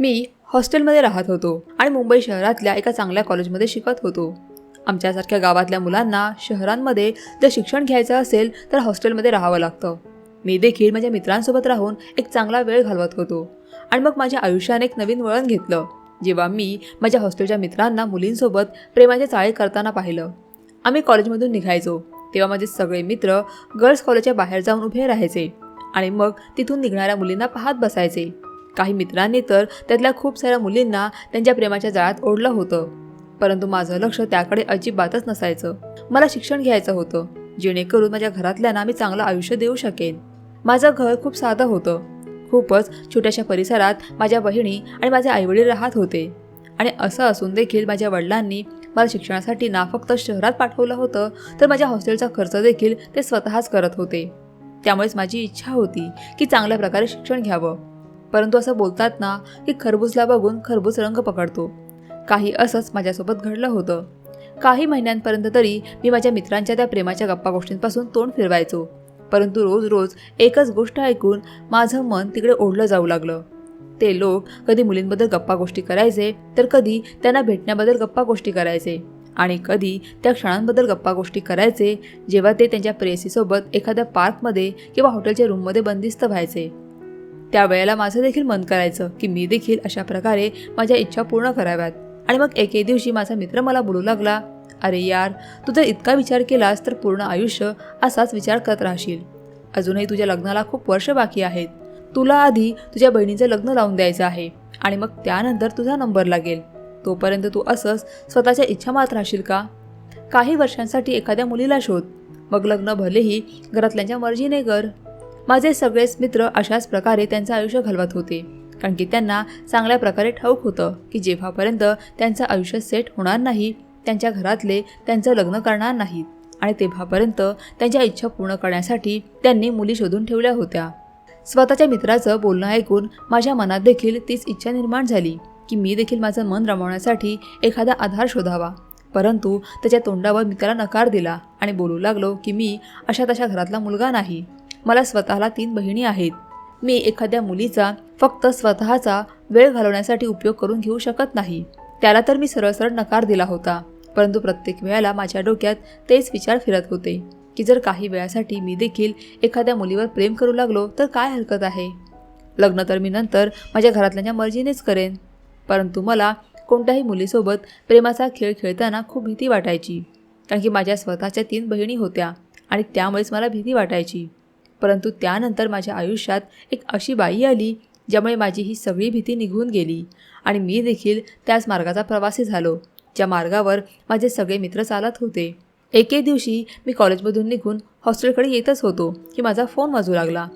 मी हॉस्टेलमध्ये राहत होतो आणि मुंबई शहरातल्या एका चांगल्या कॉलेजमध्ये शिकत होतो. आमच्यासारख्या गावातल्या मुलांना शहरांमध्ये जर शिक्षण घ्यायचं असेल तर हॉस्टेलमध्ये राहावं लागतं. मी देखील माझ्या मित्रांसोबत राहून एक चांगला वेळ घालवत होतो आणि मग माझ्या आयुष्याने एक नवीन वळण घेतलं. जेव्हा मी माझ्या हॉस्टेलच्या मित्रांना मुलींसोबत प्रेमाचे चाळे करताना पाहिलं. आम्ही कॉलेजमधून निघायचो. तेव्हा माझे सगळे मित्र गर्ल्स कॉलेजच्या बाहेर जाऊन उभे राहायचे आणि मग तिथून निघणाऱ्या मुलींना पाहत बसायचे. काही मित्रांनी तर त्यातल्या खूप साऱ्या मुलींना त्यांच्या प्रेमाच्या जाळ्यात ओढलं होतं. परंतु माझं लक्ष त्याकडे अजिबातच नसायचं. मला शिक्षण घ्यायचं होतं. जेणेकरून माझ्या घरातल्यांना मी चांगलं आयुष्य देऊ शकेन. माझं घर खूप साधं होतं. खूपच छोट्याशा परिसरात माझ्या बहिणी आणि माझे आईवडील राहत होते. आणि असं असून देखील माझ्या वडिलांनी मला शिक्षणासाठी ना फक्त शहरात पाठवलं होतं तर माझ्या हॉस्टेलचा खर्च देखील ते स्वतःच करत होते. त्यामुळेच माझी इच्छा होती की चांगल्या प्रकारे शिक्षण घ्यावं. परंतु असं बोलतात ना की खरबूजला बघून खरबूज रंग पकडतो. काही असंच माझ्यासोबत घडलं होतं. काही महिन्यांपर्यंत तरी मी माझ्या मित्रांच्या त्या प्रेमाच्या गप्पा गोष्टींपासून तोंड फिरवायचो. परंतु रोज रोज एकच गोष्ट ऐकून माझं मन तिकडे ओढलं जाऊ लागलं. ते लोक कधी मुलींबद्दल गप्पा गोष्टी करायचे तर कधी त्यांना भेटण्याबद्दल गप्पा गोष्टी करायचे. आणि कधी त्या क्षणांबद्दल गप्पा गोष्टी करायचे जेव्हा ते त्यांच्या प्रेयसीसोबत एखाद्या पार्कमध्ये किंवा हॉटेलच्या रूममध्ये बंदिस्त व्हायचे. त्यावेळेला माझं देखील मन करायचं की मी देखील अशा प्रकारे माझ्या इच्छा पूर्ण कराव्यात. आणि मग एके दिवशी माझा मित्र मला बोलू लागला अरे यार तू जर इतका विचार केलास तर पूर्ण आयुष्य असाच विचार करत राहशील. अजूनही तुझ्या लग्नाला खूप वर्ष बाकी आहेत. तुला आधी तुझ्या बहिणीचं लग्न लावून द्यायचं आहे आणि मग त्यानंतर तुझा नंबर लागेल. तोपर्यंत तू असंच स्वतःच्या इच्छा मात राहशील का? काही वर्षांसाठी एखाद्या मुलीला शोध. मग लग्न भलेही घरातल्यांच्या मर्जीने कर. माझे सगळेच मित्र अशाच प्रकारे त्यांचं आयुष्य घालवत होते. कारण की त्यांना चांगल्या प्रकारे ठाऊक होतं की जेव्हापर्यंत त्यांचं आयुष्य सेट होणार नाही त्यांच्या घरातले त्यांचं लग्न करणार नाहीत. आणि तेव्हापर्यंत त्यांच्या इच्छा पूर्ण करण्यासाठी त्यांनी मुली शोधून ठेवल्या होत्या. स्वतःच्या मित्राचं बोलणं ऐकून माझ्या मनात देखील तीच इच्छा निर्माण झाली की मी देखील माझं मन रमवण्यासाठी एखादा आधार शोधावा. परंतु त्याच्या तोंडावर मी त्याला नकार दिला आणि बोलू लागलो की मी अशा तशा घरातला मुलगा नाही. मला स्वतःला तीन बहिणी आहेत. मी एखाद्या मुलीचा फक्त स्वतःचा वेळ घालवण्यासाठी उपयोग करून घेऊ शकत नाही. त्याला तर मी सरळ सरळ नकार दिला होता. परंतु प्रत्येक वेळेला माझ्या डोक्यात तेच विचार फिरत होते की जर काही वेळासाठी मी देखील एखाद्या मुलीवर प्रेम करू लागलो तर काय हरकत आहे? लग्न तर मी नंतर माझ्या घरातल्यांच्या मर्जीनेच करेन. परंतु मला कोणत्याही मुलीसोबत प्रेमाचा खेळ खेळताना खूप भीती वाटायची कारण की माझ्या स्वतःच्या तीन बहिणी होत्या आणि त्यामुळेच मला भीती वाटायची. परंतु त्यानंतर माझ्या आयुष्यात एक अशी बाई आली ज्यामुळे माझी ही सगळी भीती निघून गेली. आणि मी देखील त्याच मार्गाचा प्रवासी झालो ज्या मार्गावर माझे सगळे मित्र चालत होते. एके दिवशी मी कॉलेजमधून निघून हॉस्टेलकडे येतच होतो की माझा फोन वाजू लागला.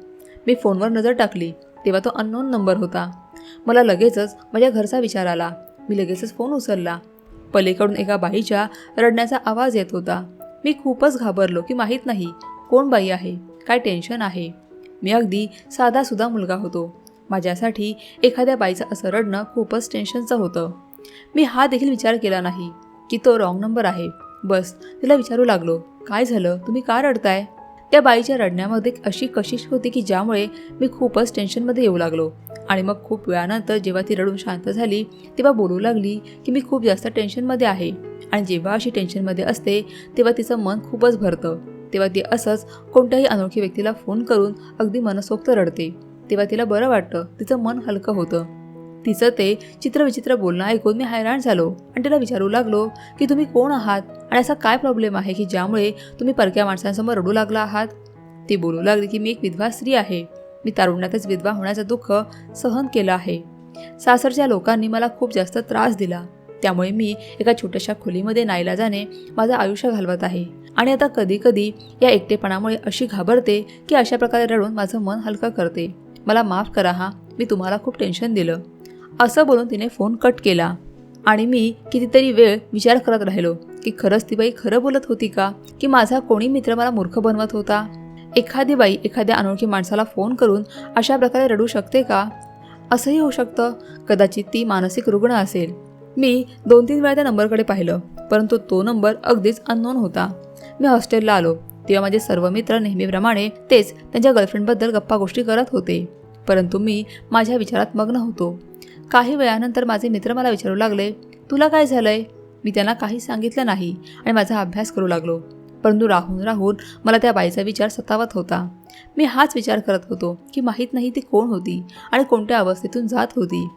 मी फोनवर नजर टाकली तेव्हा तो अननोन नंबर होता. मला लगेचच माझ्या घरचा विचार आला. मी लगेचच फोन उचलला. पलीकडून एका बाईच्या रडण्याचा आवाज येत होता. मी खूपच घाबरलो की माहीत नाही कोण बाई आहे. काय टेन्शन आहे? मी अगदी साधासुधा मुलगा होतो. माझ्यासाठी एखाद्या बाईचं असं रडणं खूपच टेन्शनचं होतं. मी हा देखील विचार केला नाही की तो रॉंग नंबर आहे. बस तिला विचारू लागलो. काय झालं? तुम्ही का रडताय? त्या बाईच्या रडण्यामध्ये अशी कशिश होती की ज्यामुळे मी खूपच टेन्शनमध्ये येऊ लागलो. आणि मग खूप वेळानंतर जेव्हा ती रडून शांत झाली तेव्हा बोलू लागली की मी खूप जास्त टेन्शनमध्ये आहे. आणि जेव्हा अशी टेन्शनमध्ये असते तेव्हा तिचं मन खूपच भरतं. तेव्हा ती असंच कोणत्याही अनोळखी व्यक्तीला फोन करून अगदी मनसोक्त रडते. तेव्हा तिला बरं वाटतं तिचं मन हलकं होतं. तिचं ते चित्रविचित्र बोलणं ऐकून मी हैराण झालो आणि तिला विचारू लागलो की तुम्ही कोण आहात आणि असा काय प्रॉब्लेम आहे की ज्यामुळे तुम्ही परक्या माणसांसमोर रडू लागला आहात? ती बोलू लागली की मी एक विधवा स्त्री आहे. मी तारुण्यातच विधवा होण्याचं दुःख सहन केलं आहे. सासरच्या लोकांनी मला खूप जास्त त्रास दिला. त्यामुळे मी एका छोट्याशा खोलीमध्ये नाईलाजाने माझं आयुष्य घालवत आहे. आणि आता कधी कधी या एकटेपणामुळे अशी घाबरते की अशा प्रकारे रडून माझं मन हलकं करते. मला माफ करा हा मी तुम्हाला खूप टेन्शन दिलं. असं बोलून तिने फोन कट केला. आणि मी कितीतरी वेळ विचार करत राहिलो की खरंच ती बाई खरं बोलत होती का? की माझा कोणी मित्र मला मूर्ख बनवत होता? एखादी बाई एखाद्या अनोळखी माणसाला फोन करून अशा प्रकारे रडू शकते का? असंही होऊ शकतं. कदाचित ती मानसिक रुग्ण असेल. मी दोन तीन वेळा त्या नंबरकडे पाहिलं परंतु तो नंबर अगदीच अननोन होता. मी हॉस्टेलला आलो. तेव्हा माझे सर्व मित्र नेहमीप्रमाणे तेच त्यांच्या गर्लफ्रेंडबद्दल गप्पा गोष्टी करत होते. परंतु मी माझ्या विचारात मग्न होतो. काही वेळानंतर माझे मित्र मला विचारू लागले तुला काय झालंय? मी त्यांना काही सांगितलं नाही आणि माझा अभ्यास करू लागलो. परंतु राहून राहून मला त्या बाईचा विचार सतावत होता. मी हाच विचार करत होतो की माहीत नाही ती कोण होती आणि कोणत्या अवस्थेतून जात होती.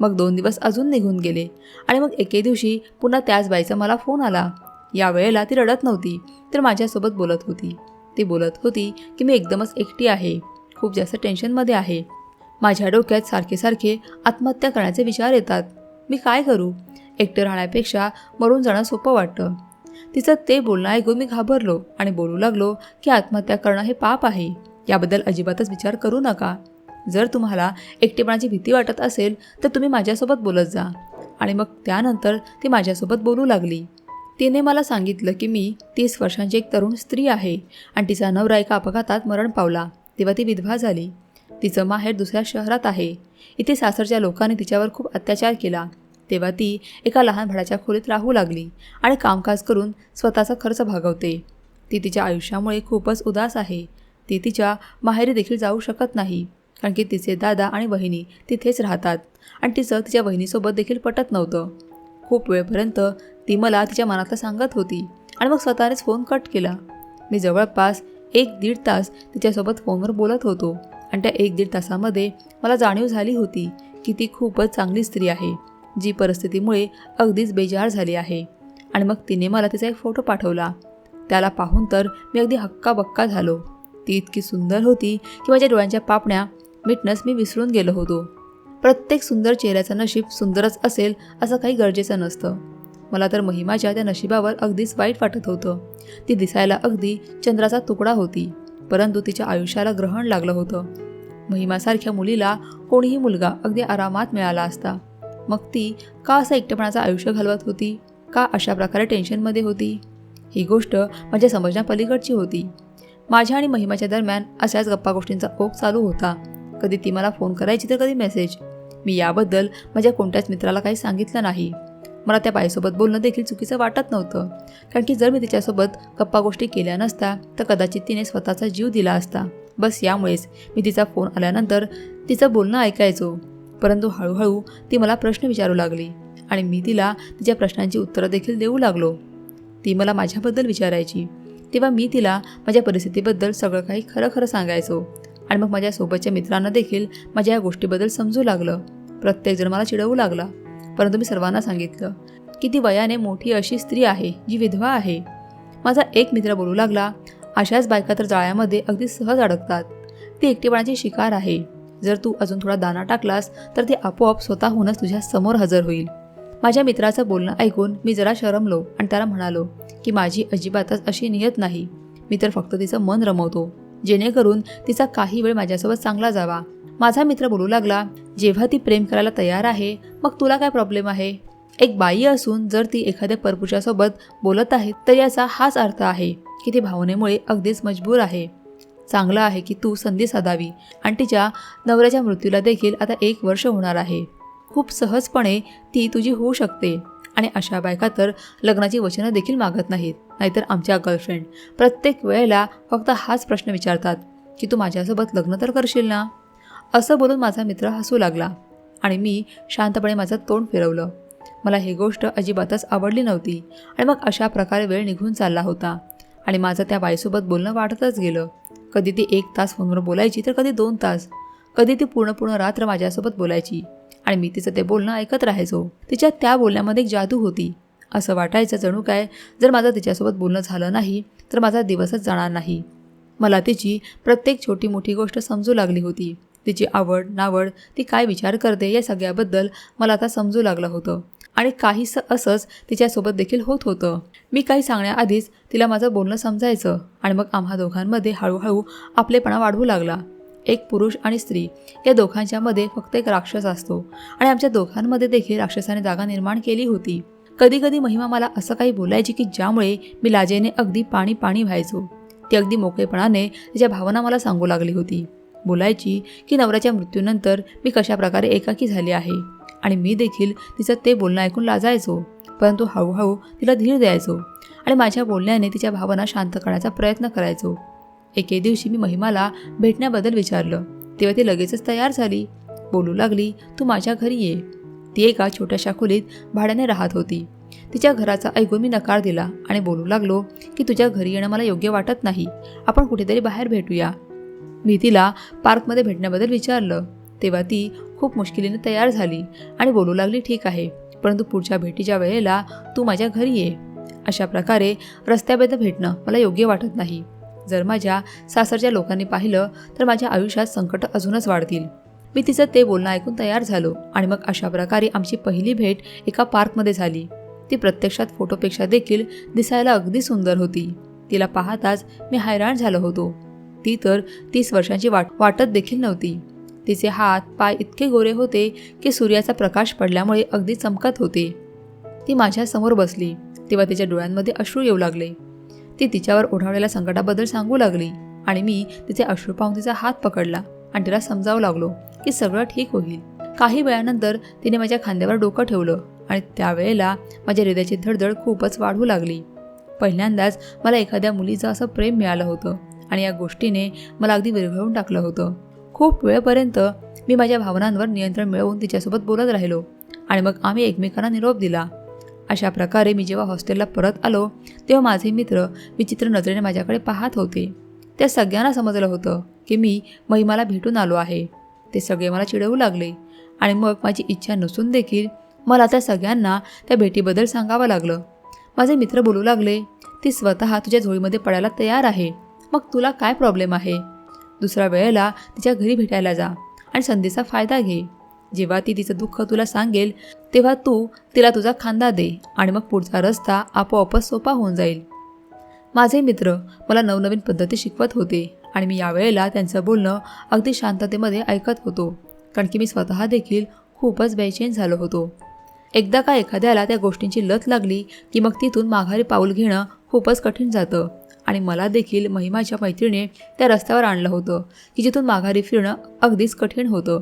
मग दोन दिवस अजून निघून गेले आणि मग एके दिवशी पुन्हा त्याच बाईचा मला फोन आला. यावेळेला ती रडत नव्हती तर माझ्यासोबत बोलत होती. ती बोलत होती की मी एकदमच एकटी आहे खूप जास्त टेन्शनमध्ये आहे. माझ्या डोक्यात सारखे सारखे आत्महत्या करण्याचे विचार येतात. मी काय करू? एकटं राहण्यापेक्षा मरून जाणं सोपं वाटतं. तिचं ते बोलणं ऐकून मी घाबरलो आणि बोलू लागलो की आत्महत्या करणं हे पाप आहे. याबद्दल अजिबातच विचार करू नका. जर तुम्हाला एकटेपणाची भीती वाटत असेल तर तुम्ही माझ्यासोबत बोलत जा. आणि मग त्यानंतर ती माझ्यासोबत बोलू लागली. तिने मला सांगितलं की मी तीस वर्षांची एक तरुण स्त्री आहे आणि तिचा नवरा एका अपघातात मरण पावला. तेव्हा ती विधवा झाली. तिचं माहेर दुसऱ्या शहरात आहे. इथे सासरच्या लोकांनी तिच्यावर खूप अत्याचार केला. तेव्हा ती एका लहान भाड्याच्या खोलीत राहू लागली आणि कामकाज करून स्वतःचा खर्च भागवते. ती तिच्या आयुष्यामुळे खूपच उदास आहे. ती तिच्या माहेरी देखील जाऊ शकत नाही कारण की तिचे दादा आणि वहिनी तिथेच राहतात आणि तिचं तिच्या वहिनीसोबत देखील पटत नव्हतं. खूप वेळपर्यंत ती मला तिच्या मनातलं सांगत होती आणि मग स्वतःनेच फोन कट केला. मी जवळपास एक दीड तास तिच्यासोबत फोनवर बोलत होतो आणि त्या एक दीड तासामध्ये मला जाणीव झाली होती की ती खूपच चांगली स्त्री आहे जी परिस्थितीमुळे अगदीच बेजार झाली आहे. आणि मग तिने मला तिचा एक फोटो पाठवला. त्याला पाहून तर मी अगदी हक्काबक्का झालो. ती इतकी सुंदर होती की माझ्या डोळ्यांच्या पापण्या मिटणंच मी विसरून गेलो होतो. प्रत्येक सुंदर चेहऱ्याचं नशीब सुंदरच असेल असं काही गरजेचं नसतं. मला तर महिमाच्या त्या नशिबावर अगदीच वाईट वाटत होतं. ती दिसायला अगदी चंद्राचा तुकडा होती परंतु तिच्या आयुष्याला ग्रहण लागलं होतं. महिमासारख्या मुलीला कोणीही मुलगा अगदी आरामात मिळाला असता. मग ती का असं एकटेपणाचं आयुष्य घालवत होती? का अशा प्रकारे टेन्शनमध्ये होती? ही गोष्ट माझ्या समजण्यापलीकडची होती. माझ्या आणि महिमाच्या दरम्यान अशाच गप्पा गोष्टींचा ओघ चालू होता. कधी ती मला फोन करायची तर कधी मेसेज. मी याबद्दल माझ्या कोणत्याच मित्राला काही सांगितलं नाही. मला त्या बाईसोबत बोलणं देखील चुकीचं वाटत नव्हतं. कारण की जर मी तिच्यासोबत गप्पा गोष्टी केल्या नसता तर कदाचित तिने स्वतःचा जीव दिला असता. बस यामुळेच मी तिचा फोन आल्यानंतर तिचं बोलणं ऐकायचो. परंतु हळूहळू ती मला प्रश्न विचारू लागली आणि मी तिला तिच्या प्रश्नांची उत्तरं देखील देऊ लागलो. ती मला माझ्याबद्दल विचारायची. तेव्हा मी तिला माझ्या परिस्थितीबद्दल सगळं काही खरं खरं सांगायचो आणि मग माझ्यासोबतच्या मित्रांना देखील माझ्या या गोष्टीबद्दल समजू लागलं. प्रत्येकजण मला चिडवू लागला. परंतु मी सर्वांना सांगितलं की ती वयाने मोठी अशी स्त्री आहे जी विधवा आहे. माझा एक मित्र बोलू लागला अशाच बायका तर जाळ्यामध्ये अगदी सहज अडकतात. ती एकटेपणाची शिकार आहे. जर तू अजून थोडा दाना टाकलास तर ती आपोआप स्वतःहूनच तुझ्या समोर हजर होईल. माझ्या मित्राचं बोलणं ऐकून मी जरा शरमलो आणि त्याला म्हणालो की माझी अजिबातच अशी नियत नाही. मी तर फक्त तिचं मन रमवतो. जेणेकरून तिचा काही वेळ माझ्यासोबत चांगला जावा. माझा मित्र बोलू लागला जेव्हा ती प्रेम करायला तयार आहे मग तुला काय प्रॉब्लेम आहे? एक बाई असून जर ती एखाद्या परपुरुषासोबत बोलत आहे तर याचा हाच अर्थ आहे की ती भावनेमुळे अगदीच मजबूर आहे. चांगलं आहे की तू संधी साधावी आणि तिच्या नवऱ्याच्या मृत्यूला देखील आता एक वर्ष होणार आहे. खूप सहजपणे ती तुझी होऊ शकते आणि अशा बायका तर लग्नाची वचनं देखील मागत नाहीत. नाहीतर आमच्या गर्लफ्रेंड प्रत्येक वेळेला फक्त हाच प्रश्न विचारतात की तू माझ्यासोबत लग्न तर करशील ना? असं बोलून माझा मित्र हसू लागला आणि मी शांतपणे माझं तोंड फिरवलं. मला ही गोष्ट अजिबातच आवडली नव्हती आणि मग अशा प्रकारे वेळ निघून चालला होता आणि माझं त्या बाईसोबत बोलणं वाढतच गेलं. कधी ती एक तास फोनवर बोलायची तर कधी दोन तास. कधी ती पूर्ण पूर्ण रात्र माझ्यासोबत बोलायची आणि मी तिचं ते बोलणं ऐकत राहायचो. तिच्या त्या बोलण्यामध्ये एक जादू होती. असं वाटायचं जणू काय? जर माझं तिच्यासोबत बोलणं झालं नाही तर माझा दिवसच जाणार नाही. मला तिची प्रत्येक छोटी मोठी गोष्ट समजू लागली होती. तिची आवड नावड ती काय विचार करते या सगळ्याबद्दल मला आता समजू लागलं होतं. आणि काहीसं असंच तिच्यासोबत देखील होत होतं. मी काही सांगण्याआधीच तिला माझं बोलणं समजायचं आणि मग आम्हा दोघांमध्ये हळूहळू आपलेपणा वाढवू लागला. एक पुरुष आणि स्त्री या दोघांच्यामध्ये फक्त एक राक्षस असतो आणि आमच्या दोघांमध्ये देखील राक्षसाने जागा निर्माण केली होती. कधी कधी महिमा मला असं काही बोलायची की ज्यामुळे मी लाजेने अगदी पाणी पाणी व्हायचो. ती अगदी मोकळेपणाने तिच्या भावना मला सांगू लागली होती. बोलायची की नवऱ्याच्या मृत्यूनंतर मी कशा प्रकारे एकाकी झाली आहे? आणि मी देखील तिचं ते बोलणं ऐकून लाजायचो परंतु हळूहळू तिला धीर द्यायचो आणि माझ्या बोलण्याने तिच्या भावना शांत करण्याचा प्रयत्न करायचो. एके दिवशी मी महिमाला भेटण्याबद्दल विचारलं. तेव्हा ती लगेचच तयार झाली. बोलू लागली तू माझ्या घरी ये. ती एका छोट्याशा खोलीत भाड्याने राहत होती. तिच्या घराचा ऐकून मी नकार दिला आणि बोलू लागलो की तुझ्या घरी येणं मला योग्य वाटत नाही. आपण कुठेतरी बाहेर भेटूया. मी तिला पार्कमध्ये भेटण्याबद्दल विचारलं. तेव्हा ती खूप मुश्किलीने तयार झाली आणि बोलू लागली ठीक आहे परंतु पुढच्या भेटीच्या वेळेला तू माझ्या घरी ये. अशा प्रकारे रस्त्याबद्दल भेटणं मला योग्य वाटत नाही. जर माझ्या सासरच्या लोकांनी पाहिलं तर माझ्या आयुष्यात संकट अजूनच वाढतील. मी तिचं ते बोलणं ऐकून तयार झालो आणि मग अशा प्रकारे आमची पहिली भेट एका पार्कमध्ये झाली. ती प्रत्यक्षात फोटोपेक्षा देखील दिसायला अगदी सुंदर होती. तिला पाहताच मी हैराण झालो होतो. ती तर तीस वर्षांची वाट वाटत देखील नव्हती. तिचे हात पाय इतके गोरे होते की सूर्याचा प्रकाश पडल्यामुळे अगदी चमकत होते. ती माझ्यासमोर बसली. तेव्हा तिच्या डोळ्यांमध्ये अश्रू येऊ लागले. ती तिच्यावर ओढावलेल्या संकटाबद्दल सांगू लागली आणि मी तिचे अश्रू पाहून तिचा हात पकडला आणि तिला समजावू लागलो. की सगळं ठीक होईल. काही वेळानंतर तिने माझ्या खांद्यावर डोकं ठेवलं आणि त्यावेळेला माझ्या हृदयाची धडधड खूपच वाढू लागली. पहिल्यांदाच मला एखाद्या मुलीचं असं प्रेम मिळालं होतं आणि या गोष्टीने मला अगदी विरघळून टाकलं होतं. खूप वेळपर्यंत मी माझ्या भावनांवर नियंत्रण मिळवून तिच्यासोबत बोलत राहिलो आणि मग आम्ही एकमेकांना निरोप दिला. अशा प्रकारे मी जेव्हा हॉस्टेलला परत आलो तेव्हा माझे मित्र विचित्र नजरेने माझ्याकडे पाहत होते. त्या सगळ्यांना समजलं होतं की मी महिमाला भेटून आलो आहे. ते सगळे मला चिडवू लागले. आणि मग माझी इच्छा नसून देखील मला त्या सगळ्यांना त्या भेटीबद्दल सांगावं लागलं. माझे मित्र बोलू लागले ती स्वतः तुझ्या झोळीमध्ये पडायला तयार आहे. मग तुला काय प्रॉब्लेम आहे? दुसऱ्या वेळेला तिच्या घरी भेटायला जा आणि संधीचा फायदा घे. जेव्हा ती तिचं दुःख तुला सांगेल तेव्हा तू तिला तुझा खांदा दे आणि मग पुढचा रस्ता आपोआपच सोपा होऊन जाईल. माझे मित्र मला नवनवीन पद्धती शिकवत होते. आणि मी यावेळेला त्यांचं बोलणं अगदी शांततेमध्ये ऐकत होतो. कारण की मी स्वतः देखील खूपच बेचैन झालो होतो. एकदा का एखाद्याला त्या गोष्टींची लत लागली की मग तिथून माघारी पाऊल घेणं खूपच कठीण जातं. आणि मला देखील महिमाच्या मैत्रिणी त्या रस्त्यावर आणलं होतं की जिथून माघारी फिरणं अगदीच कठीण होतं.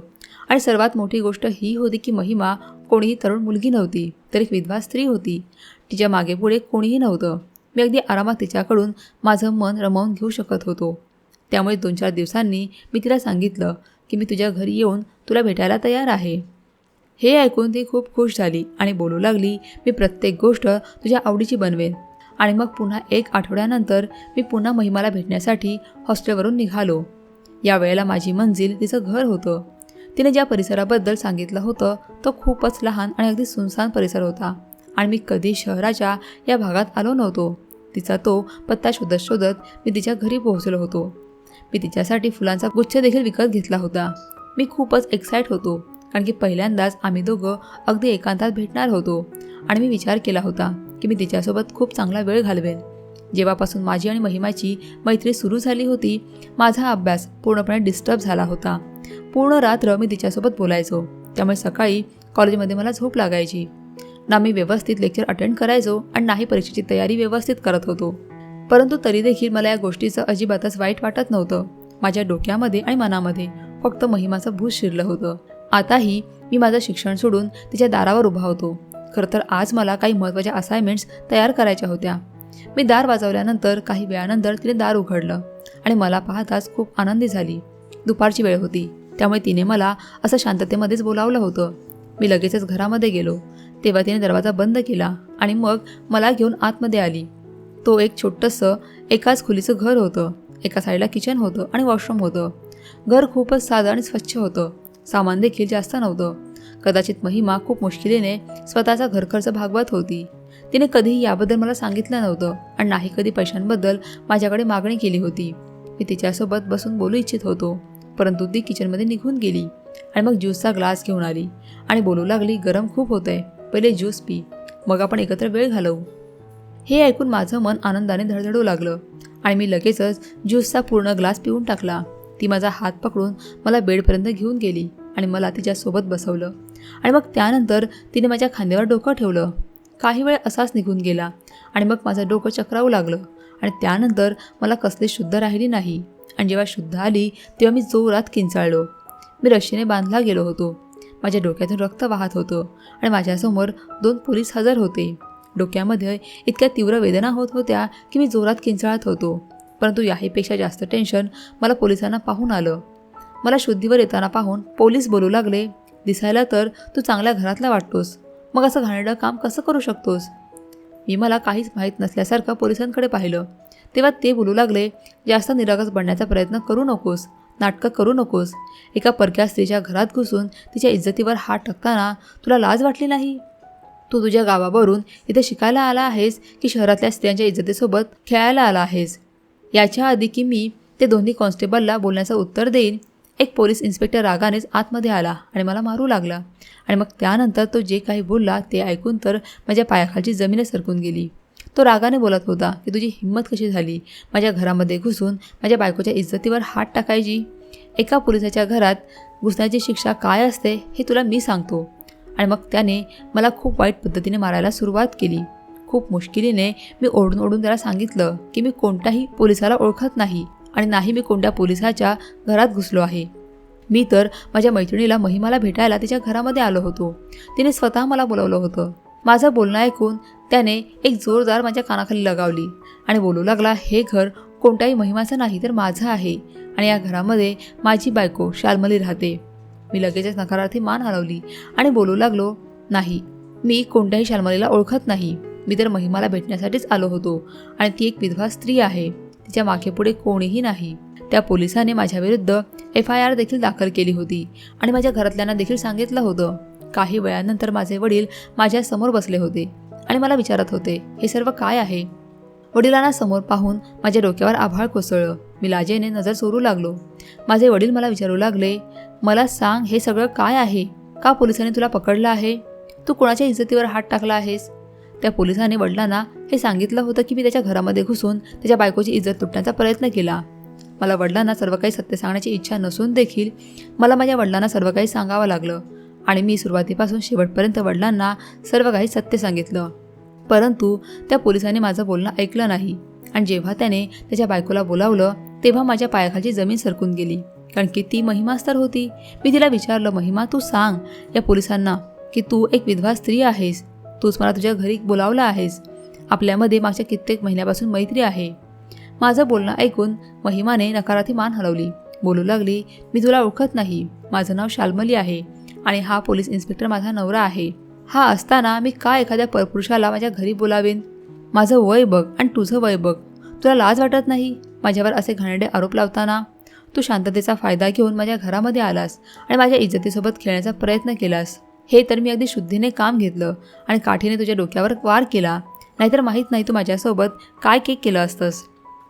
आणि सर्वात मोठी गोष्ट ही होती की महिमा कोणीही तरुण मुलगी नव्हती तर एक विधवा स्त्री होती. तिच्यामागे पुढे कोणीही नव्हतं. मी अगदी आरामात तिच्याकडून माझं मन रमवून घेऊ शकत होतो. त्यामुळे दोन चार दिवसांनी मी तिला सांगितलं की मी तुझ्या घरी येऊन तुला भेटायला तयार आहे. हे ऐकून ती खूप खुश झाली आणि बोलू लागली मी प्रत्येक गोष्ट तुझ्या आवडीची बनवेन. आणि मग पुन्हा एक आठवड्यानंतर मी पुन्हा महिमाला भेटण्यासाठी हॉस्टेलवरून निघालो. यावेळेला माझी मंजिल तिचं घर होतं. तिने ज्या परिसराबद्दल सांगितलं होतं तो खूपच लहान आणि अगदी सुनसान परिसर होता. आणि मी कधी शहराच्या या भागात आलो नव्हतो. तिचा तो पत्ता शोधत शोधत मी तिच्या घरी पोहोचलो होतो. मी तिच्यासाठी फुलांचा गुच्छ देखील विकत घेतला होता. मी खूपच एक्साईट होतो कारण की पहिल्यांदाच आम्ही दोघं अगदी एकांतात भेटणार होतो आणि मी विचार केला होता की मी तिच्यासोबत खूप चांगला वेळ घालवेन. जेव्हापासून माझी आणि महिमाची मैत्री सुरू झाली होती माझा अभ्यास पूर्णपणे डिस्टर्ब झाला होता. पूर्ण रात्र मी तिच्यासोबत बोलायचो त्यामुळे सकाळी कॉलेजमध्ये मला झोप लागायची. ना मी व्यवस्थित लेक्चर अटेंड करायचो आणि नाही परीक्षेची तयारी व्यवस्थित करत होतो. परंतु तरी देखील मला या गोष्टीचं अजिबातच वाईट वाटत नव्हतं. माझ्या डोक्यामध्ये आणि मनामध्ये फक्त महिमाचं भूत शिरलं होतं. आताही मी माझं शिक्षण सोडून तिच्या दारावर उभा होतो. खरं तर आज मला काही महत्त्वाच्या असाइनमेंट्स तयार करायच्या होत्या. मी दार वाजवल्यानंतर काही वेळानंतर तिने दार उघडलं आणि मला पाहताच खूप आनंदी झाली. दुपारची वेळ होती. त्यामुळे तिने मला असं शांततेमध्येच बोलावलं होतं. मी लगेचच घरामध्ये गेलो. तेव्हा तिने दरवाजा बंद केला आणि मग मला घेऊन आतमध्ये आली. तो एक छोटंसं एकाच खोलीचं घर होतं. एका साईडला किचन होतं आणि वॉशरूम होतं. घर खूपच साधं आणि स्वच्छ होतं. सामान देखील जास्त नव्हतं. कदाचित महिमा खूप मुश्किलीने स्वतःचा घरखर्च भागवत होती. तिने कधीही याबद्दल मला सांगितलं नव्हतं आणि नाही कधी पैशांबद्दल माझ्याकडे मागणी केली होती. मी तिच्यासोबत बसून बोलू इच्छित होतो परंतु ती किचनमध्ये निघून गेली आणि मग ज्यूसचा ग्लास घेऊन आली आणि बोलू लागली गरम खूप होतंय. आहे पहिले ज्यूस पी. मग आपण एकत्र वेळ घालवू. हे ऐकून माझं मन आनंदाने धडधडू लागलं आणि मी लगेचच ज्यूसचा पूर्ण ग्लास पिऊन टाकला. ती माझा हात पकडून मला बेडपर्यंत घेऊन गेली आणि मला तिच्यासोबत बसवलं. आणि मग त्यानंतर तिने माझ्या खांद्यावर डोकं ठेवलं. काही वेळ असाच निघून गेला आणि मग माझं डोकं चक्रावू लागलं. आणि त्यानंतर मला कसली शुद्ध राहिली नाही. आणि जेव्हा शुद्ध आली तेव्हा मी जोरात किंचाळलो. मी रश्शीने बांधला गेलो होतो. माझ्या डोक्यातून रक्त वाहत होतं आणि माझ्यासमोर दोन पोलीस हजर होते. डोक्यामध्ये इतक्या तीव्र वेदना होत होत्या की मी जोरात किंचाळत होतो. परंतु याहीपेक्षा जास्त टेन्शन मला पोलिसांना पाहून आलं. मला शुद्धीवर येताना पाहून पोलीस बोलू लागले दिसायला तर तू चांगल्या घरातला वाटतोस. मग असं घाणेरडं काम कसं करू शकतोस? मी मला काहीच माहीत नसल्यासारखं पोलिसांकडे पाहिलं. तेव्हा ते बोलू लागले जास्त निरागस बनण्याचा प्रयत्न करू नकोस. नाटकं करू नकोस. एका परक्या स्त्रीच्या घरात घुसून तिच्या इज्जतीवर हात टाकताना तुला लाज वाटली नाही? तू तुझ्या गावावरून इथे शिकायला आला आहेस की शहरातल्या स्त्रियांच्या इज्जतीसोबत खेळायला आला आहेस? याच्या आधी की मी ते दोन्ही कॉन्स्टेबलला बोलण्याचं उत्तर देईन एक पोलीस इन्स्पेक्टर रागानेच आतमध्ये आला आणि मला मारू लागला. आणि मग त्यानंतर तो जे काही बोलला ते ऐकून तर माझ्या पायाखालची जमीनच सरकून गेली. तो रागाने बोलत होता की तुझी हिंमत कशी झाली? माझ्या घरामध्ये घुसून माझ्या बायकोच्या इज्जतीवर हात टाकायची? एका पोलिसाच्या घरात घुसण्याची शिक्षा काय असते हे तुला मी सांगतो. आणि मग त्याने मला खूप वाईट पद्धतीने मारायला सुरुवात केली. खूप मुश्किलीने मी ओढून ओढून त्याला सांगितलं की मी कोणत्याही पोलिसाला ओळखत नाही आणि नाही मी कोणत्या पोलिसाच्या घरात घुसलो आहे. मी तर माझ्या मैत्रिणीला महिमाला भेटायला तिच्या घरामध्ये आलो होतो. तिने स्वतः मला बोलवलं होतं. माझं बोलणं ऐकून त्याने एक जोरदार माझ्या कानाखाली लगावली आणि बोलू लागला हे घर कोणत्याही महिमाचं नाही तर माझं आहे आणि या घरामध्ये माझी बायको शालमली राहते. मी लगेचच नकारार्थी मान हलवली आणि बोलू लागलो नाही मी कोणत्याही शालमलीला ओळखत नाही. मी तर महिमाला भेटण्यासाठीच आलो होतो आणि ती एक विधवा स्त्री आहे. तिच्या मागेपुढे कोणीही नाही. त्या पोलिसाने माझ्याविरुद्ध एफ आय आर देखील दाखल केली होती आणि माझ्या घरातल्यांना देखील सांगितलं होतं. काही वेळानंतर माझे वडील माझ्यासमोर बसले होते आणि मला विचारत होते हे सर्व काय आहे? वडिलांना समोर पाहून माझ्या डोक्यावर आभाळ कोसळलं. मी लाजेने नजर सोडू लागलो. माझे वडील मला विचारू लागले मला सांग हे सगळं काय आहे? का पोलिसांनी तुला पकडलं आहे? तू कोणाच्या इज्जतीवर हात टाकला आहेस? त्या पोलिसाने वडिलांना हे सांगितलं होतं की मी त्याच्या घरामध्ये घुसून त्याच्या बायकोची इज्जत तुटण्याचा प्रयत्न केला. मला वडिलांना सर्व काही सत्य सांगण्याची इच्छा नसून देखील मला माझ्या वडिलांना सर्व काही सांगावं लागलं आणि मी सुरुवातीपासून शेवटपर्यंत वडिलांना सर्व काही सत्य सांगितलं. परंतु त्या पोलिसाने माझं बोलणं ऐकलं नाही आणि जेव्हा त्याने त्याच्या बायकोला बोलावलं तेव्हा माझ्या पायाखालची जमीन सरकून गेली. कारण की ती महिमाच तर होती. मी तिला विचारलं महिमा तू सांग या पोलिसांना की तू एक विधवा स्त्री आहेस. तूच मला तुझ्या घरी बोलावलं आहेस. आपल्यामध्ये मागच्या कित्येक महिन्यापासून मैत्री आहे. माझं बोलणं ऐकून महिमाने नकारार्थी मान हलवली. बोलू लागली मी तुला ओळखत नाही. माझं नाव शालमली आहे आणि हा पोलीस इन्स्पेक्टर माझा नवरा आहे. हा असताना मी का एखाद्या परपुरुषाला माझ्या घरी बोलावेन? माझं वय बघ आणि तुझं वय बघ. तुला लाज वाटत नाही? माझ्यावर असे घाणेरडे आरोप लावताना तू शांततेचा फायदा घेऊन माझ्या घरामध्ये आलास आणि माझ्या इज्जतीसोबत खेळण्याचा प्रयत्न केलास. हे तर मी अगदी शुद्धीने काम घेतलं आणि काठीने तुझ्या डोक्यावर वार केला. नाहीतर माहीत नाही तू माझ्यासोबत काय केक केलं असतंस.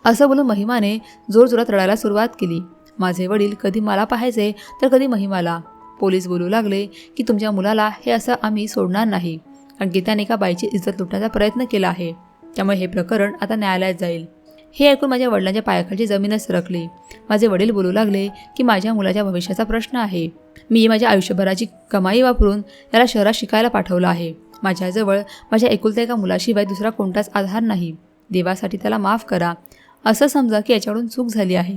असं बोलून महिमाने जोरजोरात रडायला सुरुवात केली. माझे वडील कधी मला पाहायचे तर कधी महिमाला. पोलीस बोलू लागले की तुमच्या मुलाला हे असं आम्ही सोडणार नाही. कारण की त्याने एका बाईची इज्जत लुटण्याचा प्रयत्न केला आहे. त्यामुळे हे प्रकरण आता न्यायालयात जाईल. हे ऐकून माझ्या वडिलांच्या पायाखालची जमीनच सरकली. माझे वडील बोलू लागले की माझ्या मुलाच्या भविष्याचा प्रश्न आहे. मी माझ्या आयुष्यभराची कमाई वापरून त्याला शहरात शिकायला पाठवलं आहे. माझ्याजवळ माझ्या एकुलत्या एका मुलाशिवाय दुसरा कोणताच आधार नाही. देवासाठी त्याला माफ करा. असं समजा की याच्याकडून चूक झाली आहे.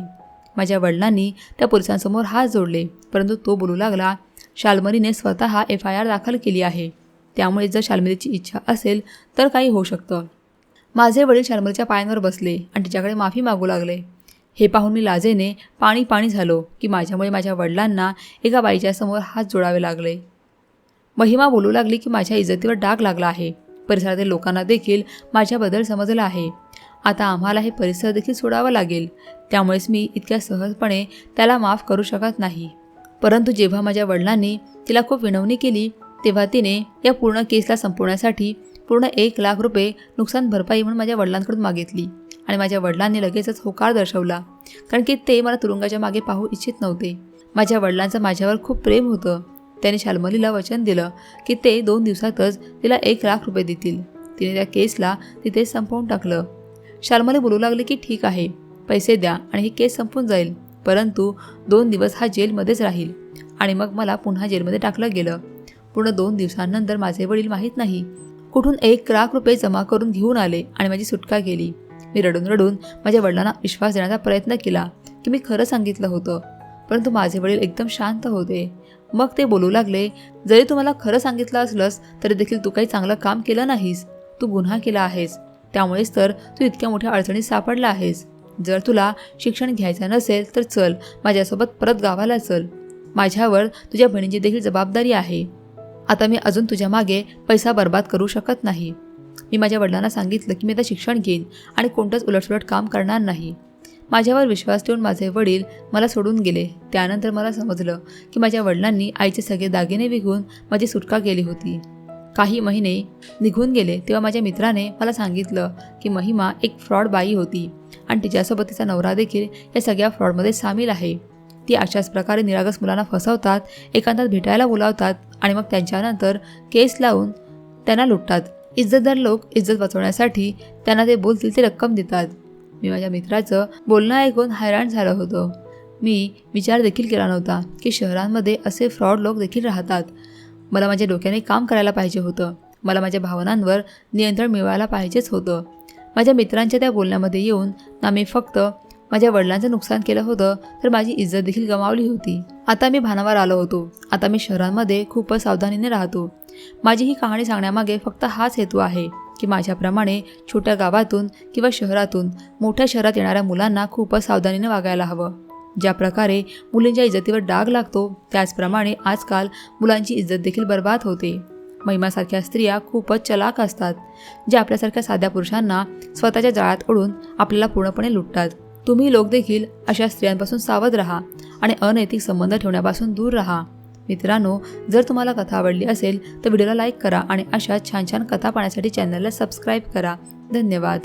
माझ्या वडिलांनी त्या पोलिसांसमोर हात जोडले परंतु तो बोलू लागला शालमरीने स्वतः एफ आय आर दाखल केली आहे. त्यामुळे जर शालमरीची इच्छा असेल तर काही होऊ शकतं. माझे वडील शाल्मरीच्या पायांवर बसले आणि तिच्याकडे माफी मागू लागले. हे पाहून मी लाजेने पाणी पाणी झालो की माझ्यामुळे माझ्या वडिलांना एका बाईच्या समोर हात जोडावे लागले. महिमा बोलू लागली की माझ्या इज्जतीवर डाग लागला आहे. परिसरातील लोकांना देखील माझ्याबद्दल समजलं आहे. आता आम्हाला हे परिसर देखील सोडावं लागेल. त्यामुळेच मी इतक्या सहजपणे त्याला माफ करू शकत नाही. परंतु जेव्हा माझ्या वडिलांनी तिला खूप विनवणी केली तेव्हा तिने या पूर्ण केसला संपवण्यासाठी पूर्ण एक लाख रुपये नुकसान भरपाई म्हणून माझ्या वडिलांकडून मागितली आणि माझ्या वडिलांनी लगेचच होकार दर्शवला. कारण की ते मला तुरुंगाच्या मागे पाहू इच्छित नव्हते. माझ्या वडिलांचं माझ्यावर खूप प्रेम होतं. त्याने शाल्मलीला वचन दिलं की ते दोन दिवसातच तिला एक लाख रुपये देतील. तिने त्या केसला तिथे संपवून टाकलं. शालमली बोलू लागले की ठीक आहे पैसे द्या आणि ही केस संपून जाईल. परंतु दोन दिवस हा जेलमध्येच राहील. आणि मग मला पुन्हा जेलमध्ये टाकलं गेलं. पूर्ण दोन दिवसांनंतर माझे वडील माहीत नाही. कुठून एक लाख रुपये जमा करून घेऊन आले आणि माझी सुटका केली. मी रडून रडून माझ्या वडिलांना विश्वास देण्याचा प्रयत्न केला की मी खरं सांगितलं होतं. परंतु माझे वडील एकदम शांत होते. मग ते बोलू लागले जरी तुम्हाला खरं सांगितलं असलंस तरी देखील तू काही चांगलं काम केलं नाहीस. तू गुन्हा केला आहेस. त्यामुळेच तर तू इतक्या मोठ्या अडचणीत सापडला आहेस. जर तुला शिक्षण घ्यायचं नसेल तर चल माझ्यासोबत परत गावाला चल. माझ्यावर तुझ्या बहिणीची देखील जबाबदारी आहे. आता मी अजून तुझ्या मागे पैसा बर्बाद करू शकत नाही. मी माझ्या वडिलांना सांगितलं की मी आता शिक्षण घेईन आणि कोणतंच उलटसुलट काम करणार नाही. माझ्यावर विश्वास ठेवून माझे वडील मला सोडून गेले. त्यानंतर मला समजलं की माझ्या वडिलांनी आईचे सगळे दागिने विकून माझी सुटका केली होती. काही महिने निघून गेले तेव्हा माझ्या मित्राने मला सांगितलं की महिमा एक फ्रॉड बाई होती आणि तिच्यासोबत तिचा नवरा देखील या सगळ्या फ्रॉडमध्ये सामील आहे. ती अशाच प्रकारे निरागस मुलांना फसवतात एकांतात भेटायला बोलावतात आणि मग त्यांच्यानंतर केस लावून त्यांना लुटतात. इज्जतदार लोक इज्जत वाचवण्यासाठी त्यांना ते बोलतील ते रक्कम देतात. मी माझ्या मित्राचं बोलणं ऐकून हैराण झालं होतं. मी विचार देखील केला नव्हता की शहरांमध्ये असे फ्रॉड लोक देखील राहतात. मला माझ्या डोक्याने काम करायला पाहिजे होतं. मला माझ्या भावनांवर नियंत्रण मिळवायला पाहिजेच होतं. माझ्या मित्रांच्या त्या बोलण्यामध्ये येऊन ना मी फक्त माझ्या वडिलांचं नुकसान केलं होतं तर माझी इज्जत देखील गमावली होती. आता मी भानावर आलो होतो. आता मी शहरांमध्ये खूपच सावधानीने राहतो. माझी ही कहाणी सांगण्यामागे फक्त हाच हेतू आहे की माझ्याप्रमाणे छोट्या गावातून किंवा शहरातून मोठ्या शहरात येणाऱ्या मुलांना खूपच सावधानीने वागायला हवं. ज्या प्रकारे मुलींच्या इज्जतीवर डाग लागतो त्याचप्रमाणे आजकाल मुलांची इज्जत देखील बर्बाद होते. महिमासारख्या स्त्रिया खूपच चलाक असतात ज्या आपल्यासारख्या साध्या पुरुषांना स्वतःच्या जाळ्यात ओढून आपल्याला पूर्णपणे लुटतात. तुम्ही लोक देखील अशा स्त्रियांपासून सावध राहा आणि अनैतिक संबंध ठेवण्यापासून दूर राहा. मित्रांनो जर तुम्हाला कथा आवडली असेल तर व्हिडिओला लाईक करा आणि अशा छान छान कथा पाहण्यासाठी चॅनलला सबस्क्राईब करा. धन्यवाद.